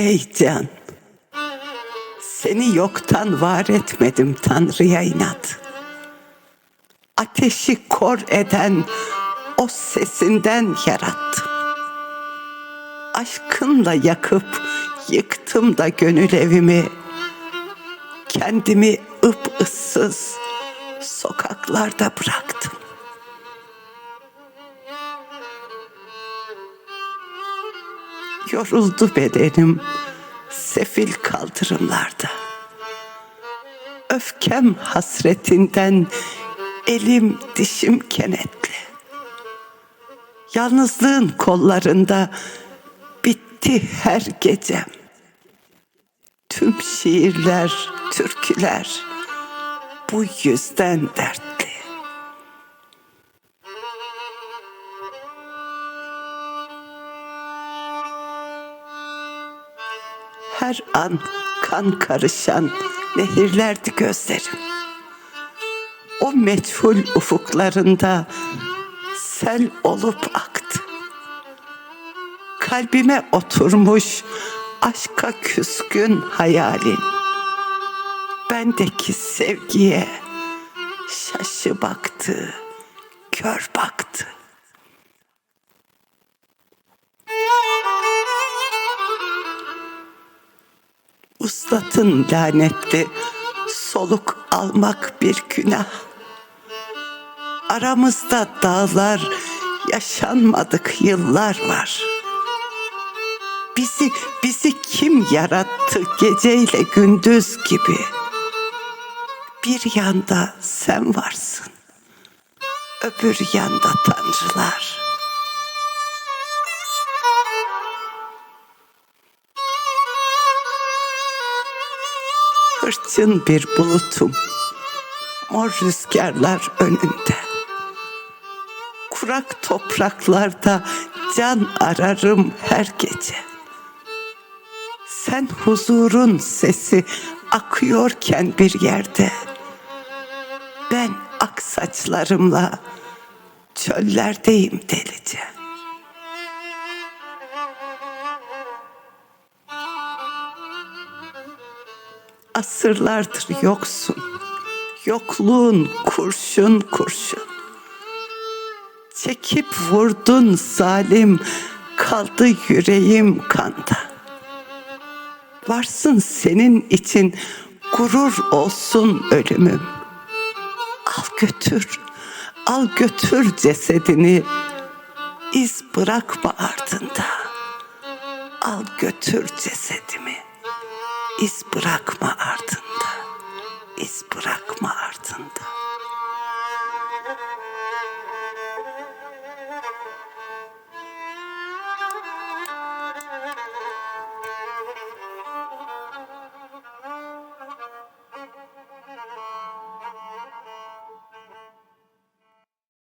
Ey can, seni yoktan var etmedim Tanrı'ya inat. Ateşi kor eden o sesinden yarattım. Aşkınla yakıp yıktım da gönül evimi. Kendimi ıp ıssız sokaklarda bıraktım. Yoruldu bedenim sefil kaldırımlarda. Öfkem hasretinden elim dişim kenetli. Yalnızlığın kollarında bitti her gecem. Tüm şiirler, türküler bu yüzden dertli. Her an kan karışan nehirlerdi gözlerim. O meçhul ufuklarında sel olup aktı. Kalbime oturmuş aşka küskün hayalin. Bendeki sevgiye şaşı baktı, kör baktı. Uslatın lanetli soluk almak bir günah. Aramızda dağlar yaşanmadık yıllar var. Bizi bizi kim yarattı geceyle gündüz gibi? Bir yanda sen varsın. Öbür yanda tanrılar. Hırçın bir bulutum. Mor rüzgarlar önünde. Kurak topraklarda can ararım her gece. Sen huzurun sesi akıyorken bir yerde. Ben ak saçlarımla çöllerdeyim delice. Asırlardır yoksun. Yokluğun kurşun kurşun. Çekip vurdun zalim, kaldı yüreğim kanda. Varsın senin için gurur olsun ölümüm. Al götür, al götür cesedini. iz bırakma ardında. Al götür cesedimi. iz bırakma ardında.